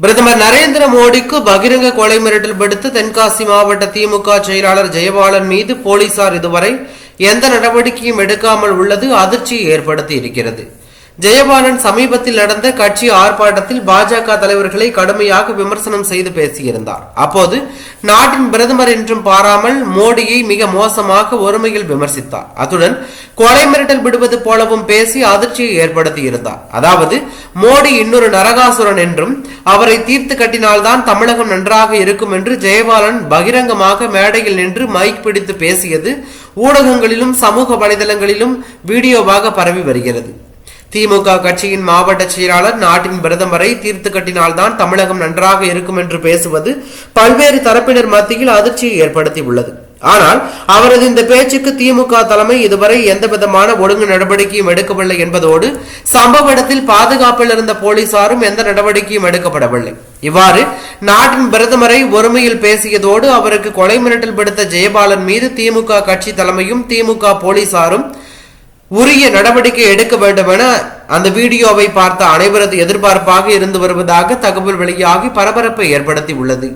பிரதமர் நரேந்திர மோடிக்கு பகிரங்க கொலை மிரட்டல் விடுத்து தென்காசி மாவட்ட திமுக செயலாளர் ஜெயபாலன் மீது போலீசார் இதுவரை எந்த நடவடிக்கையும் எடுக்காமல் உள்ளது அதிர்ச்சியை ஏற்படுத்தி இருக்கிறது ஜெயபாலன் சமீபத்தில் நடந்த கட்சி ஆர்ப்பாட்டத்தில் பாஜக தலைவர்களை கடுமையாக விமர்சனம் செய்து பேசியிருந்தார். அப்போது நாட்டின் பிரதமர் என்றும் பாராமல் மோடியை மிக மோசமாக ஒருமையில் விமர்சித்தார். அத்துடன் கொலை மிரட்டல் விடுவது போலவும் பேசி அதிர்ச்சியை ஏற்படுத்தி இருந்தார் அதாவது மோடி இன்னொரு நரகாசுரன் என்றும் அவரை தீர்த்து கட்டினால்தான் தமிழகம் நன்றாக இருக்கும் என்று ஜெயபாலன் பகிரங்கமாக மேடையில் நின்று மைக் பிடித்து பேசியது ஊடகங்களிலும் சமூக வலைதளங்களிலும் வீடியோவாக பரவி வருகிறது. திமுக கட்சியின் மாவட்ட செயலாளர் நாட்டின் பிரதமரை தீர்த்து கட்டினால்தான் தமிழகம் நன்றாக இருக்கும் என்று பேசுவது பல்வேறு தரப்பினர் மத்தியில் அதிர்ச்சியை ஏற்படுத்தி உள்ளது ஆனால் அவரது இந்த பேச்சுக்கு திமுக தலைமை இதுவரை எந்த விதமான ஒழுங்கு நடவடிக்கையும் எடுக்கவில்லை என்பதோடு சம்பவ இடத்தில் பாதுகாப்பில் இருந்த போலீசாரும் எந்த நடவடிக்கையும் எடுக்கப்படவில்லை. இவ்வாறு நாட்டின் பிரதமரை ஒருமையில் பேசியதோடு அவருக்கு கொலை மிரட்டல் விடுத்த ஜெயபாலன் மீது திமுக கட்சி தலைமையும் திமுக போலீசாரும் உரிய நடவடிக்கை எடுக்க வேண்டும் என அந்த வீடியோவை பார்த்த அனைவரது எதிர்பார்ப்பாக இருந்து வருவதாக தகவல் வெளியாகி பரபரப்பை ஏற்படுத்தி உள்ளது.